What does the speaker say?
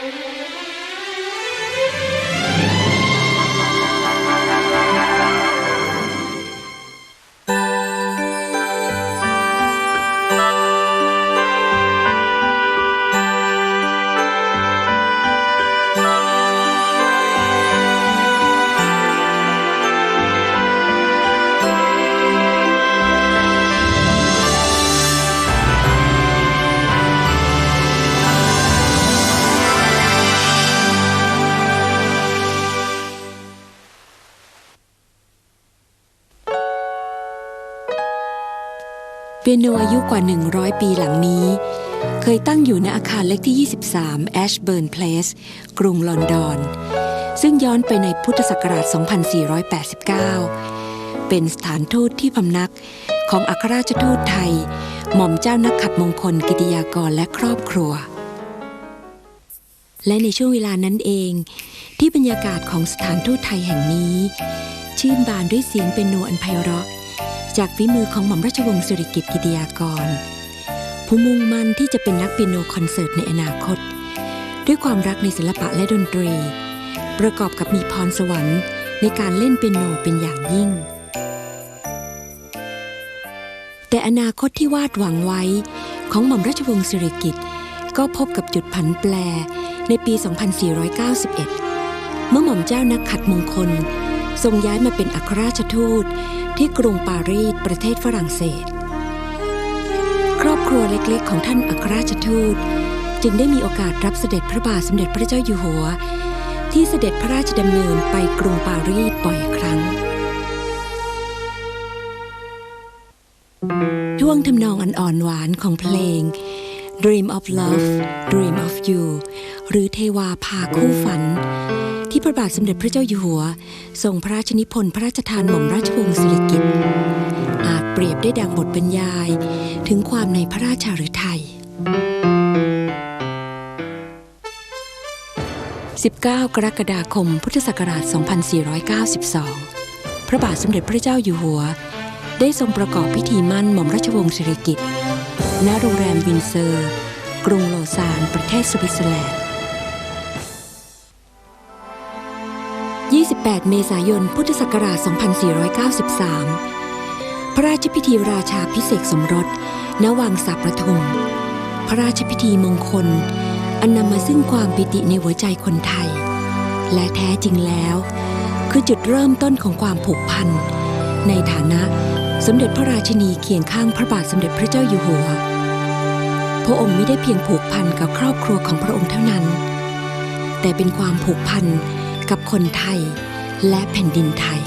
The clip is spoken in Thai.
เปียโนอายุกว่า 100 ปีหลังนี้ เคยตั้งอยู่ในอาคารเล็กที่ 23 Ashburn Place กรุงลอนดอน ซึ่งย้อนไปในพุทธศักราช 2489 เป็นสถานทูตที่พำนักของอัครราชทูตไทย หม่อมเจ้านักขัดมงคลกิติยากรและครอบครัว และในช่วงเวลานั้นเอง ที่บรรยากาศของสถานทูตไทยแห่งนี้ ชื่นบานด้วยเสียงเป็นโนอันไพเราะ จากฝีมือของหม่อมราชวงศ์สุริกิติ์กิติยากร ผู้มุ่งมั่นที่จะเป็นนักเปียโนคอนเสิร์ตในอนาคต ด้วยความรักในศิลปะและดนตรี ประกอบกับมีพรสวรรค์ในการเล่นเปียโนเป็นอย่างยิ่ง แต่อนาคตที่วาดหวังไว้ของหม่อมราชวงศ์สิริกิติ์ก็พบกับจุดผันแปรในปี 2491 เมื่อหม่อมเจ้านักขัดมงคล ทรงย้ายมาเป็นอัครราชทูตที่กรุงปารีสประเทศฝรั่งเศส ครอบครัวเล็กๆ ของท่านอัครราชทูต จึงได้มีโอกาสรับเสด็จพระบาทสมเด็จพระเจ้าอยู่หัว ที่เสด็จพระราชดำเนินไปกรุงปารีสบ่อยครั้งท่วงทำนองอันอ่อนหวานของเพลง Dream of Love Dream of You หรือเทวาพาคู่ฝัน ที่พระบาทสมเด็จพระเจ้าอยู่หัวทรงพระราชนิพนธ์พระราชทานหม่อมราชวงศ์สิริกิติ์อาจเปรียบได้ดังบทบรรยายถึงความในพระราชาฤทัย 19 กรกฎาคม พุทธศักราช 2492 พระบาทสมเด็จพระเจ้าอยู่หัว ได้ทรงประกอบพิธีมั่นหม่อมราชวงศ์สิริกิติ์ณโรงแรมวินเซอร์ กรุงโลซาน ประเทศสวิตเซอร์แลนด์ 28 เมษายน พุทธศักราช 2493 พระราชพิธีราชาพิเศษสมรส ณ วังสาประทุมพระราชพิธีมงคล อันนำมาซึ่งความปิติในหัวใจคนไทย และแท้จริงแล้ว คือจุดเริ่มต้นของความผูกพัน ในฐานะสมเด็จพระราชินีเคียงข้างพระบาทสมเด็จพระเจ้าอยู่หัว พระองค์ไม่ได้เพียงผูกพันกับครอบครัวของพระองค์เท่านั้น แต่เป็นความผูกพัน กับคนไทยและแผ่นดินไทย